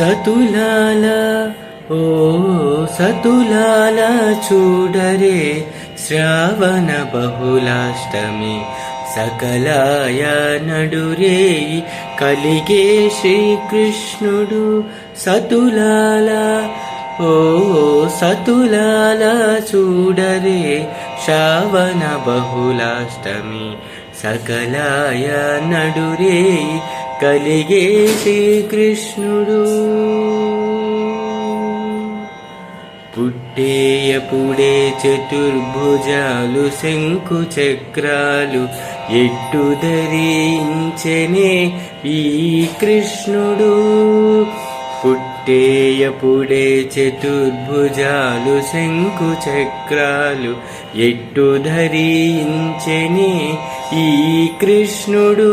సతులాల ఓ సతులాల చూడరే శ్రావణ బహుళాష్టమి. సకలాయ నడురే కలిగే శ్రీకృష్ణుడు సతులాల ఓ సతులాల చూడరే శ్రావణ బహుళాష్టమి. సకలాయ నడురే కలిగే శ్రీకృష్ణుడు. పుట్టేయపుడే చతుర్భుజాలు శంకు చక్రాలు ఎట్టు ధరించనే ఈ కృష్ణుడు. పుట్టేయపుడే చతుర్భుజాలు శంకు చక్రాలు ఎట్టు ధరించనే ఈ కృష్ణుడు.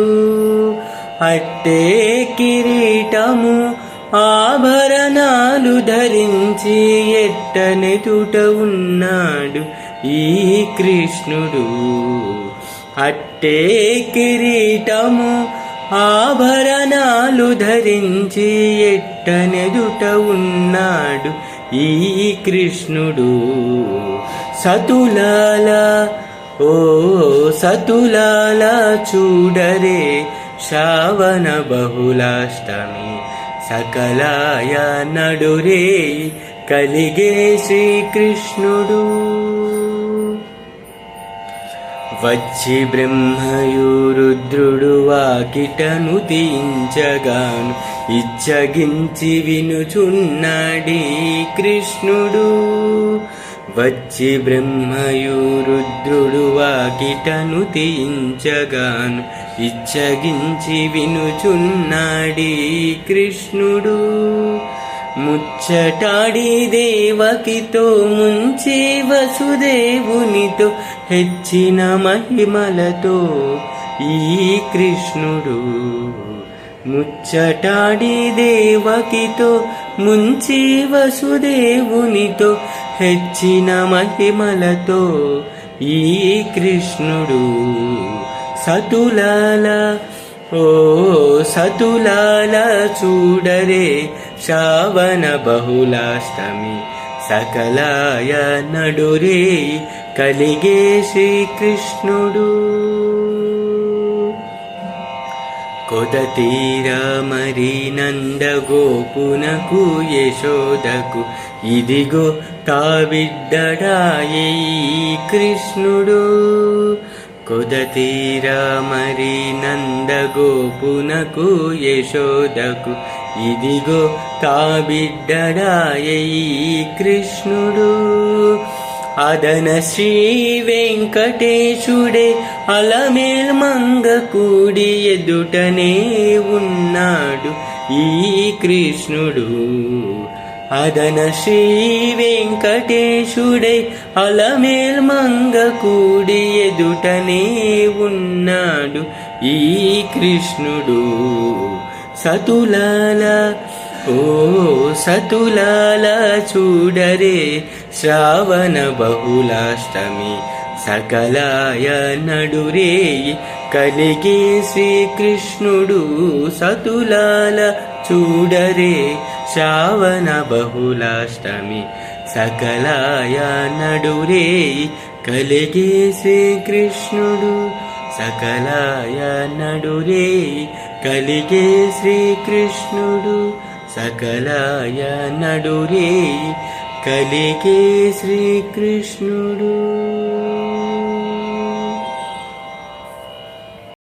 అట్టే కిరీటము ఆభరణాలు ధరించి ఎట్టనెదుట ఉన్నాడు ఈ కృష్ణుడు. అట్టే కిరీటము ఆభరణాలు ధరించి ఎట్టనెదుట ఉన్నాడు ఈ కృష్ణుడు. సతులాల ఓ సతులాల చూడరే శ్రావణ బహుళాష్టమి సకలాయ నడురే కలిగే శ్రీకృష్ణుడు వచ్చి బ్రహ్మయురుద్రుడు వాకిటను తీయించగాను ఇచ్చగించి వినుచున్నాడీ కృష్ణుడు వచ్చి బ్రహ్మయు రుద్రుడు వాకిటను తీయించగాను ఇచ్చగించి వినుచున్నాడి కృష్ణుడు. ముచ్చటాడి దేవకితో ముంచి వసుదేవునితో హెచ్చిన మహిమలతో ఈ కృష్ణుడు. ముచ్చటాడి దేవకితో ముంచి వసుదేవునితో హెచ్చిన మహిమలతో ఈ కృష్ణుడు సతులాల ఓ సతులాల చూడరే శ్రావణ బహుళాష్టమి. సకలాయ నడురే కలిగే శ్రీకృష్ణుడు. కొదతీర మరి నందగోపునకు యశోదకు. ఇదిగో తాబిడ్డడాయే కృష్ణుడు. కొదతీర మరి నందగోపునకు యశోదకు. ఇదిగో తాబిడ్డడాయే కృష్ణుడు. అదన శ్రీ వెంకటేశుడే అలమేల్ మంగకూడి ఎదుటనే ఉన్నాడు ఈ కృష్ణుడు. అదన శ్రీ వెంకటేశుడే అలమేల్ మంగకూడి ఎదుటనే ఉన్నాడు ఈ కృష్ణుడు. సతులాల ఓ సతులాల చూడరే శ్రావణ బహుళాష్టమి సకలాయ నడురే కలిగే శ్రీకృష్ణుడు సతులాల చూడరే శ్రావణ బహుళాష్టమి సకలాయ నడురే కలిగే శ్రీకృష్ణుడు సకలాయ నడురే కలిగే శ్రీకృష్ణుడు సకలాయ నడురే కలిగే శ్రీకృష్ణుడు.